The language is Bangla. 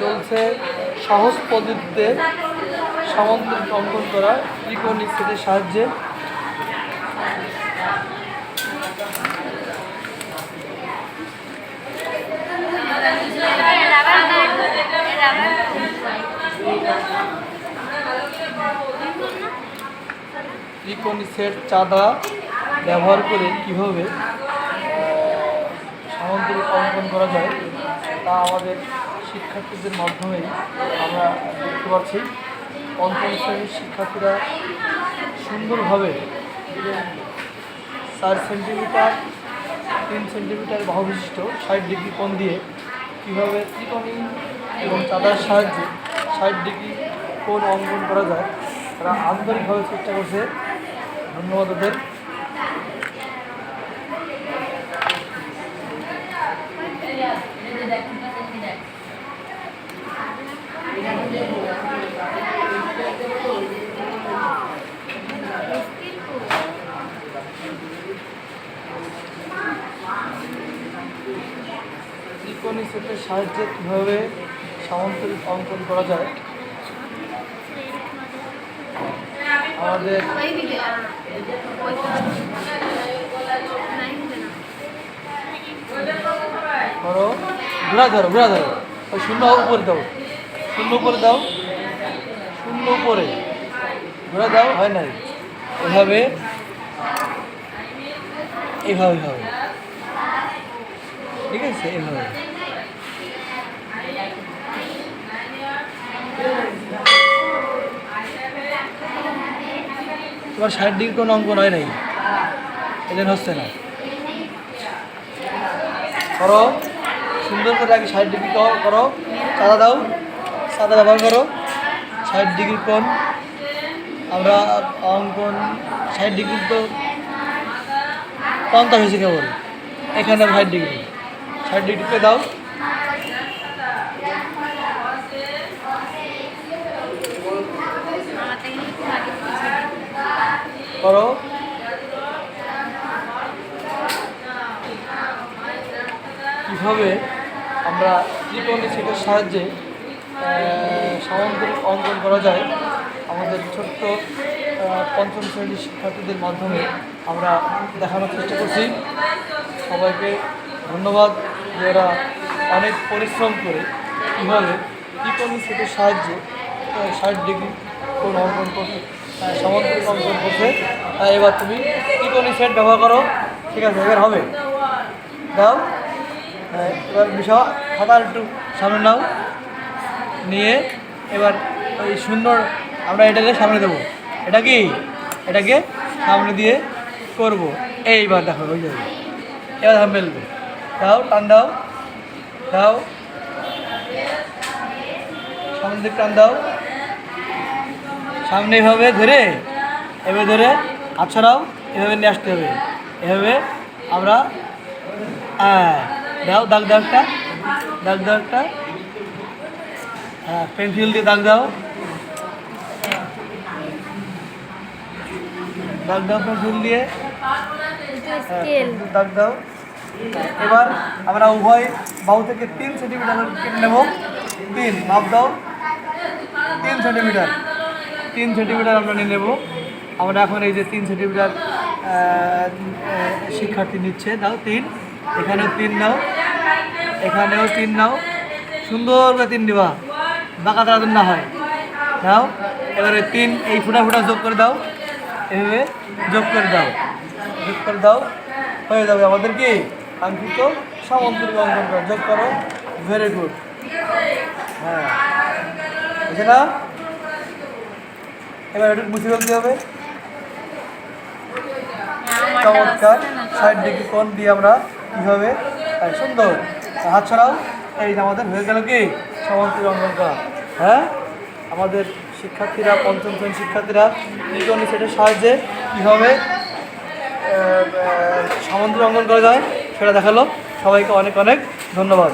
চলছে সহজ পদ্ধতিতে সামন্তরিক অঙ্কন করা ত্রিকোণী সেটের সাহায্যে। ত্রিকোণী সেট চাঁদা ব্যবহার করে কীভাবে সামন্তরিক অঙ্কন করা যায় তা আমাদের শিক্ষার্থীদের মাধ্যমেই আমরা দেখতে পাচ্ছি পঞ্চম শ্রেণির শিক্ষার্থীরা সুন্দরভাবে চার সেন্টিমিটার, তিন সেন্টিমিটার বাহু বিশিষ্ট ষাট ডিগ্রি কোণ দিয়ে কীভাবে ত্রিকোণী এবং চাঁদার সাহায্যে ষাট ডিগ্রি কোণ অঙ্কন করা যায়, তারা আন্তরিকভাবে চেষ্টা করছে। ধন্যবাদ ওদের। ত্রিকোণী সেটের সাহায্যে কীভাবে সামন্তরিক অঙ্কন করা যায়? আমাদের ধরো, ঘোরা ধরো ঘোরা ধরো। ওই শূন্য উপরে দাও। শূন্য করে দাও। শূন্য করে। ঘোরা দাও, হয় নাই? এভাবে। এভাবে হবে ঠিক আছে, এভাবে। তোমার ষাট ডিগ্রি কোনো অঙ্কন হয় নাই এজন্য হচ্ছে না। করো। সুন্দর করে আগে ষাট ডিগ্রি করো সাদা দাও। সাদা ব্যবহার করো। ষাট ডিগ্রি কোণ। আমরা অঙ্কন ষাট ডিগ্রি তো পঞ্চাশ হয়েছে কেবল। এখানে ষাট ডিগ্রি। ষাট ডিগ্রিতে দাও। করো। কীভাবে আমরা ত্রিকোণী সেটের সাহায্যে আহ, সামন্তরিক অঙ্কন করা যায়। আমাদের ছোট্ট পঞ্চম শ্রেণির শিক্ষার্থীদের মাধ্যমে আমরা দেখানোর চেষ্টা করছি। সবাইকে ধন্যবাদ যে ওরা অনেক পরিশ্রম করে কীভাবে ত্রিকোণী সেটের সাহায্যে ষাট ডিগ্রি কোন অঙ্কন করছে আহ, সামন্তরিক অঙ্কন করছে। এবার তুমি ত্রিকোণী সেট ব্যবহার করো। ঠিক আছে এবার হবে। দাও। এবার বিষয় খাবার একটু সামনে নাও। নিয়ে এবার ওই সুন্দর আমরা এটাকে সামনে দেবো। এটা কি? এটাকে সামনে দিয়ে করব। এইবার দেখো, ওই যাবে এবার আমি মেলবে দাও, টান দাও। দাও। সামনে দিকে টান দাও। সামনে এভাবে ধরে এভাবে ধরে হাত ছড়াও এভাবে নিয়ে আসতে হবে। এভাবে আমরা হ্যাঁ দাও, দাগ দাগটা দাগ একটা। হ্যাঁ পেন্সিল দিয়ে দাগ দাও। দাগ দাও পেন্সিল দিয়ে। হ্যাঁ, দাগ দাও। এবার আমরা উভয় বাহু থেকে তিন সেন্টিমিটার কেটে নেব। তিন মাপ দাও। তিন সেন্টিমিটার তিন সেন্টিমিটার আমরা নিয়ে নেব। আমরা এখন এই যে তিন সেন্টিমিটার শিক্ষার্থী নিচ্ছে। দাও তিন। এখানেও তিন নাও। এখানেও তিন নাও। সুন্দর করে তিন দিবা বাঁকা তাড়া না হয়। দাও এবারে তিন এই ফুটা ফুটা যোগ করে দাও। এভাবে যোগ করে দাও। যোগ করে দাও। হয়ে যাবে আমাদের কি? কাঙ্ক্ষিত সামন্তরিক অঙ্কন করা। যোগ করো। ভেরি গুড হ্যাঁ। বুঝে না? এবার একটু মুছে ফেলতে হবে। চমৎকার। ষাট ডিগ্রি কোণ দিয়ে আমরা কীভাবে হ্যাঁ, সুন্দর। হাত ছড়াও এই আমাদের হয়ে গেল কি? সামন্তরিক অঙ্কন করা। হ্যাঁ? আমাদের শিক্ষার্থীরা, পঞ্চম শ্রেণির শিক্ষার্থীরা ত্রিকোণী সেটের সাহায্যে কীভাবে সামন্ত্রী অঙ্গন করা যায়, সেটা দেখাল। সবাইকে অনেক অনেক ধন্যবাদ।